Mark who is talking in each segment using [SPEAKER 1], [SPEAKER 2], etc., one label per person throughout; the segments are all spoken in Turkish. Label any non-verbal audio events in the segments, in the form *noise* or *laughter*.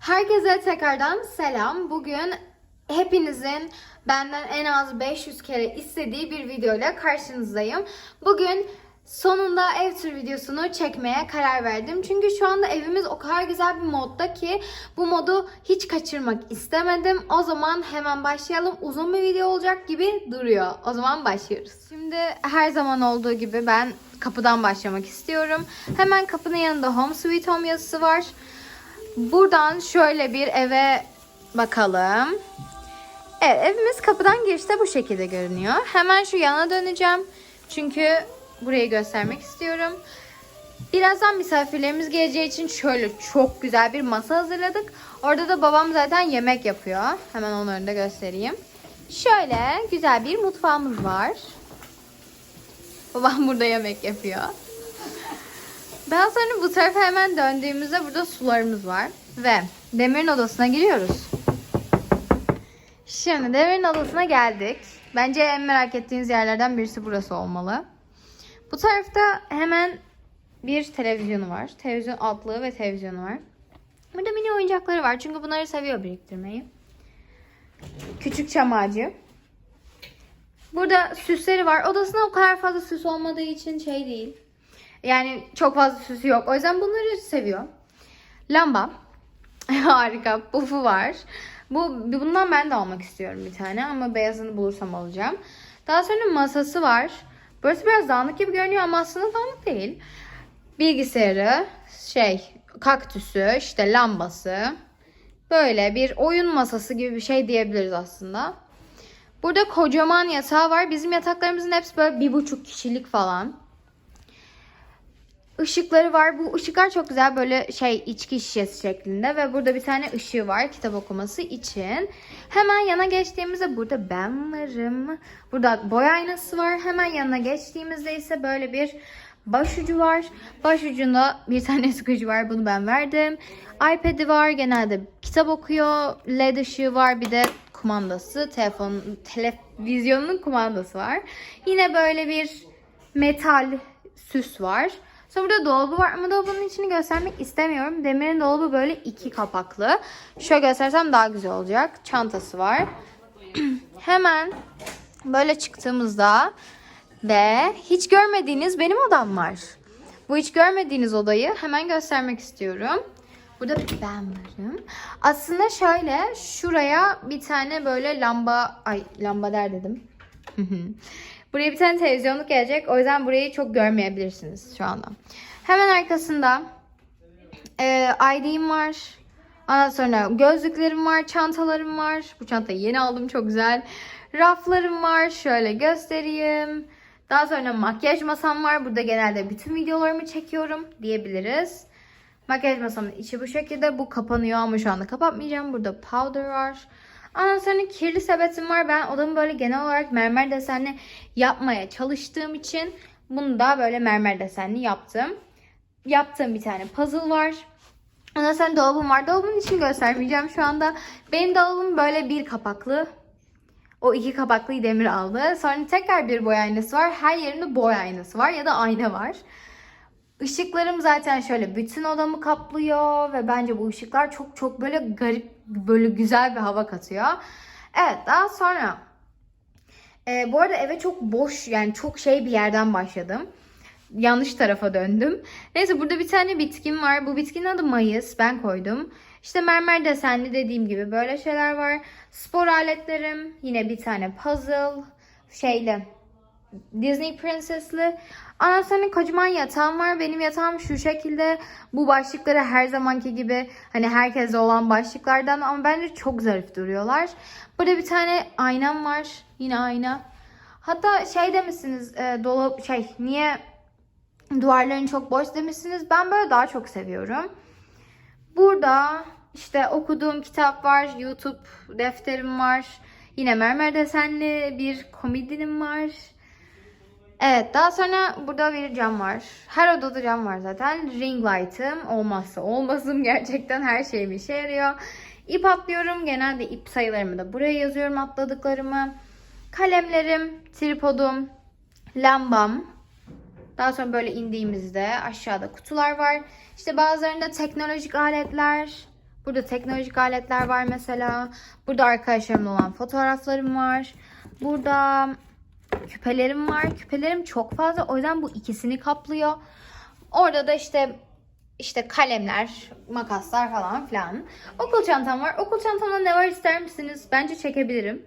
[SPEAKER 1] Herkese tekrardan selam. Bugün hepinizin benden en az 500 kere istediği bir videoyla karşınızdayım. Bugün sonunda ev tur videosunu çekmeye karar verdim. Çünkü şu anda evimiz o kadar güzel bir modda ki bu modu hiç kaçırmak istemedim. O zaman hemen başlayalım. Uzun bir video olacak gibi duruyor. O zaman başlıyoruz. Şimdi her zaman olduğu gibi ben kapıdan başlamak istiyorum. Hemen kapının yanında Home Sweet Home yazısı var. Buradan şöyle bir eve bakalım. Evet evimiz kapıdan girişte bu şekilde görünüyor. Hemen şu yana döneceğim. Çünkü burayı göstermek istiyorum. Birazdan misafirlerimiz geleceği için şöyle çok güzel bir masa hazırladık. Orada da babam zaten yemek yapıyor. Hemen onları da göstereyim. Şöyle güzel bir mutfağımız var. Babam burada yemek yapıyor. Daha sonra bu tarafa hemen döndüğümüzde burada sularımız var. Ve Demir'in odasına giriyoruz. Şimdi Demir'in odasına geldik. Bence en merak ettiğiniz yerlerden birisi burası olmalı. Bu tarafta hemen bir televizyonu var. Televizyon altlığı ve televizyonu var. Burada mini oyuncakları var. Çünkü bunları seviyor biriktirmeyi. Küçük çam. Burada süsleri var. Odasında o kadar fazla süs olmadığı için şey değil. Yani çok fazla süsü yok. O yüzden bunları seviyor. Lamba. *laughs* Harika. Pufu var. Bu bundan ben de almak istiyorum bir tane ama beyazını bulursam alacağım. Daha sonra masası var. Burası biraz dağınık gibi görünüyor ama aslında dağınık değil. Bilgisayarı, şey, kaktüsü, işte lambası. Böyle bir oyun masası gibi bir şey diyebiliriz aslında. Burada kocaman yatağı var. Bizim yataklarımızın hepsi böyle bir buçuk kişilik falan. Işıkları var. Bu ışıklar çok güzel böyle şey içki şişesi şeklinde ve burada bir tane ışığı var kitap okuması için. Hemen yana geçtiğimizde burada ben varım. Burada boy aynası var. Hemen yanına geçtiğimizde ise böyle bir başucu var. Başucunda bir tane *laughs* sıkıcı var. Bunu ben verdim. iPad'i var. Genelde kitap okuyor. LED ışığı var. Bir de kumandası. Telefon, televizyonun kumandası var. Yine böyle bir metal süs var. Sonra burada dolabı var ama dolabın içini göstermek istemiyorum. Demir'in dolabı böyle iki kapaklı. Şöyle göstersem daha güzel olacak. Çantası var. *clears throat* Hemen böyle çıktığımızda ve hiç görmediğiniz benim odam var. Bu hiç görmediğiniz odayı hemen göstermek istiyorum. Burada ben varım. Aslında şöyle şuraya bir tane böyle lamba ay lamba der dedim. *laughs* Buraya bir tane televizyonluk gelecek. O yüzden burayı çok görmeyebilirsiniz şu anda. Hemen arkasında e, ID'm var. Ondan sonra gözlüklerim var, çantalarım var. Bu çantayı yeni aldım çok güzel. Raflarım var. Şöyle göstereyim. Daha sonra makyaj masam var. Burada genelde bütün videolarımı çekiyorum diyebiliriz. Makyaj masamın içi bu şekilde. Bu kapanıyor ama şu anda kapatmayacağım. Burada powder var. Ondan sonra kirli sepetim var. Ben odamı böyle genel olarak mermer desenli yapmaya çalıştığım için bunu da böyle mermer desenli yaptım. Yaptığım bir tane puzzle var. Ondan sonra dolabım var. Dolabın içini göstermeyeceğim şu anda. Benim dolabım böyle bir kapaklı. O iki kapaklıyı Demir aldı. Sonra tekrar bir boy aynası var. Her yerinde boy aynası var ya da ayna var. Işıklarım zaten şöyle bütün odamı kaplıyor ve bence bu ışıklar çok çok böyle garip böyle güzel bir hava katıyor. Evet daha sonra e, bu arada eve çok boş yani çok şey bir yerden başladım. Yanlış tarafa döndüm. Neyse burada bir tane bitkim var. Bu bitkinin adı Mayıs. Ben koydum. İşte mermer desenli dediğim gibi böyle şeyler var. Spor aletlerim. Yine bir tane puzzle. Şeyle Disney Princess'li. Ondan sonra kocaman yatağım var. Benim yatağım şu şekilde. Bu başlıkları her zamanki gibi hani herkeste olan başlıklardan ama bence çok zarif duruyorlar. Burada bir tane aynam var. Yine ayna. Hatta şey demişsiniz e, dolap şey niye duvarların çok boş demişsiniz. Ben böyle daha çok seviyorum. Burada işte okuduğum kitap var. YouTube defterim var. Yine mermer desenli bir komedinim var. Evet daha sonra burada bir cam var. Her odada cam var zaten. Ring light'ım olmazsa olmazım *laughs* gerçekten her şeyim işe yarıyor. İp atlıyorum. Genelde ip sayılarımı da buraya yazıyorum atladıklarımı. Kalemlerim, tripodum, lambam. Daha sonra böyle indiğimizde aşağıda kutular var. İşte bazılarında teknolojik aletler, Burada teknolojik aletler var mesela. Burada arkadaşlarımla olan fotoğraflarım var. Burada küpelerim var. Küpelerim çok fazla. O yüzden bu ikisini kaplıyor. Orada da işte işte kalemler, makaslar falan filan. Okul çantam var. Okul çantamda ne var ister misiniz? Bence çekebilirim.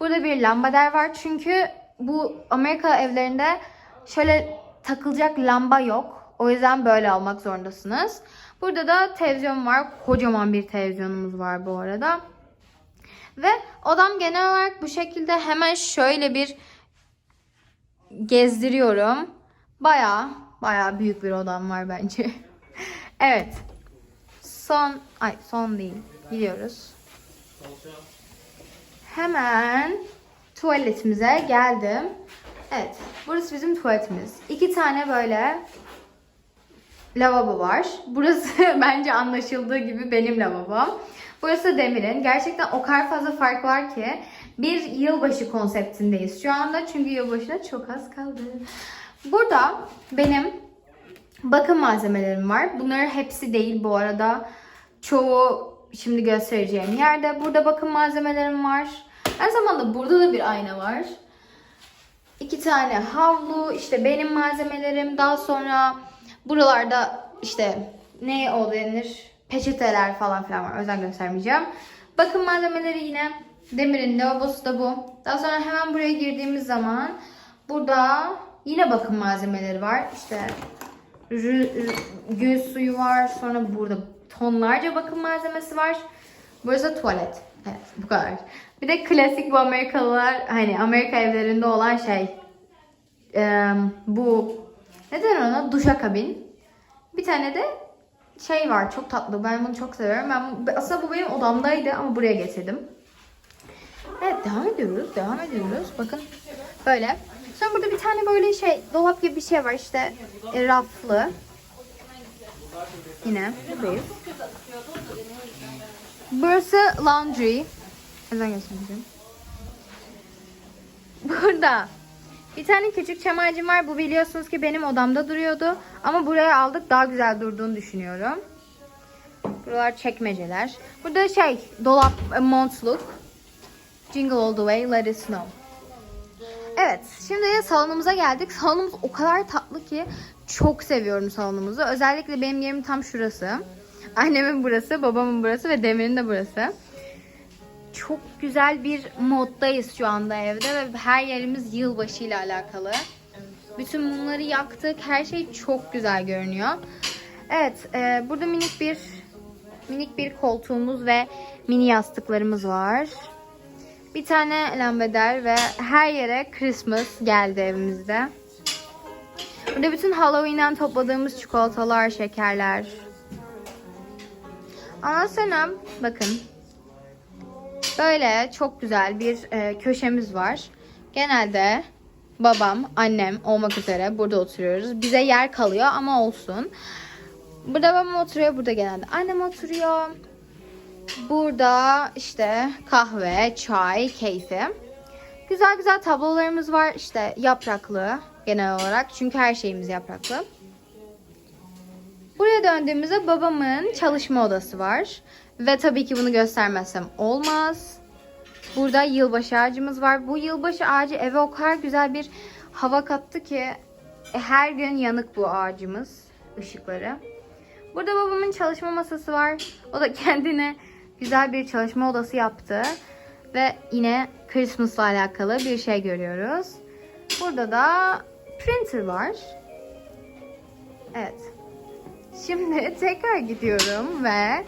[SPEAKER 1] Burada bir lambader var çünkü bu Amerika evlerinde şöyle takılacak lamba yok. O yüzden böyle almak zorundasınız. Burada da televizyon var. Kocaman bir televizyonumuz var bu arada. Ve odam genel olarak bu şekilde hemen şöyle bir gezdiriyorum. Baya baya büyük bir odam var bence. *laughs* evet. Son ay son değil. Gidiyoruz. Hemen tuvaletimize geldim. Evet. Burası bizim tuvaletimiz. İki tane böyle lavabo var. Burası *laughs* bence anlaşıldığı gibi benim lavabom. Burası Demir'in. Gerçekten o kadar fazla fark var ki. Bir yılbaşı konseptindeyiz şu anda. Çünkü yılbaşına çok az kaldı. Burada benim bakım malzemelerim var. Bunların hepsi değil bu arada. Çoğu şimdi göstereceğim yerde. Burada bakım malzemelerim var. Aynı zamanda burada da bir ayna var. İki tane havlu, işte benim malzemelerim. Daha sonra buralarda işte ne o denir? Peçeteler falan filan var. Yüzden göstermeyeceğim. Bakım malzemeleri yine Demir'in lavabosu da bu. Daha sonra hemen buraya girdiğimiz zaman burada yine bakım malzemeleri var. İşte gül suyu var. Sonra burada tonlarca bakım malzemesi var. Burası tuvalet. Evet bu kadar. Bir de klasik bu Amerikalılar hani Amerika evlerinde olan şey eee, bu neden ona duşakabin. Bir tane de şey var çok tatlı. Ben bunu çok seviyorum. Ben aslında bu benim odamdaydı ama buraya getirdim. Devam ediyoruz. Devam ediyoruz. Bakın böyle. Sonra burada bir tane böyle şey dolap gibi bir şey var işte e, raflı. Yine buradayız. Burası laundry. Neden göstereceğim? Burada bir tane küçük çamarcım var. Bu biliyorsunuz ki benim odamda duruyordu. Ama buraya aldık daha güzel durduğunu düşünüyorum. Buralar çekmeceler. Burada şey dolap e, montluk. Jingle all the way let it snow. Evet şimdi salonumuza geldik. Salonumuz o kadar tatlı ki çok seviyorum salonumuzu. Özellikle benim yerim tam şurası. Annemin burası, babamın burası ve Demir'in de burası. Çok güzel bir moddayız şu anda evde ve her yerimiz yılbaşı ile alakalı. Bütün mumları yaktık. Her şey çok güzel görünüyor. Evet, e, burada minik bir minik bir koltuğumuz ve mini yastıklarımız var. Bir tane lambader ve her yere Christmas geldi evimizde. Burada bütün Halloween'den topladığımız çikolatalar, şekerler. Ondan sonra bakın Böyle çok güzel bir e, köşemiz var. Genelde babam, annem olmak üzere burada oturuyoruz. Bize yer kalıyor ama olsun. Burada babam oturuyor, burada genelde annem oturuyor. Burada işte kahve, çay, keyfi. Güzel güzel tablolarımız var. İşte yapraklı genel olarak. Çünkü her şeyimiz yapraklı. Buraya döndüğümüzde babamın çalışma odası var. Ve tabii ki bunu göstermezsem olmaz. Burada yılbaşı ağacımız var. Bu yılbaşı ağacı eve o kadar güzel bir hava kattı ki e, her gün yanık bu ağacımız ışıkları. Burada babamın çalışma masası var. O da *laughs* kendine güzel bir çalışma odası yaptı. Ve yine Christmas'la alakalı bir şey görüyoruz. Burada da printer var. Evet. Şimdi *laughs* tekrar gidiyorum ve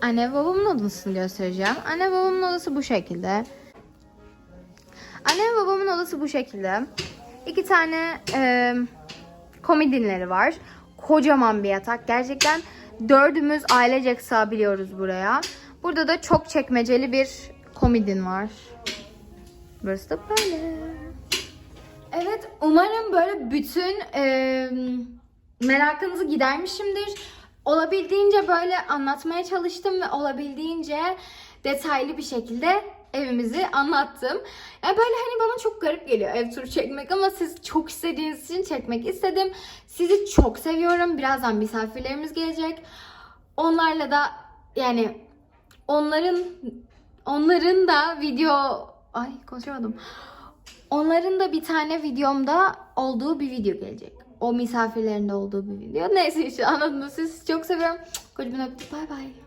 [SPEAKER 1] anne babamın odasını göstereceğim. Anne babamın odası bu şekilde. Anne babamın odası bu şekilde. İki tane e, komodinleri var. Kocaman bir yatak. Gerçekten dördümüz ailecek sığabiliyoruz buraya. Burada da çok çekmeceli bir komodin var. Burası da böyle. Evet umarım böyle bütün e, merakınızı gidermişimdir. Olabildiğince böyle anlatmaya çalıştım ve olabildiğince detaylı bir şekilde evimizi anlattım. Yani böyle hani bana çok garip geliyor ev turu çekmek ama siz çok istediğiniz için çekmek istedim. Sizi çok seviyorum. Birazdan misafirlerimiz gelecek. onlarla da yani onların onların da video ay konuşamadım. Onların da bir tane videomda olduğu bir video gelecek. O misafirlerinde olduğu bir video. Neyse işte anladınız. Sizi çok seviyorum. Kocaman öptüm. Bay bay.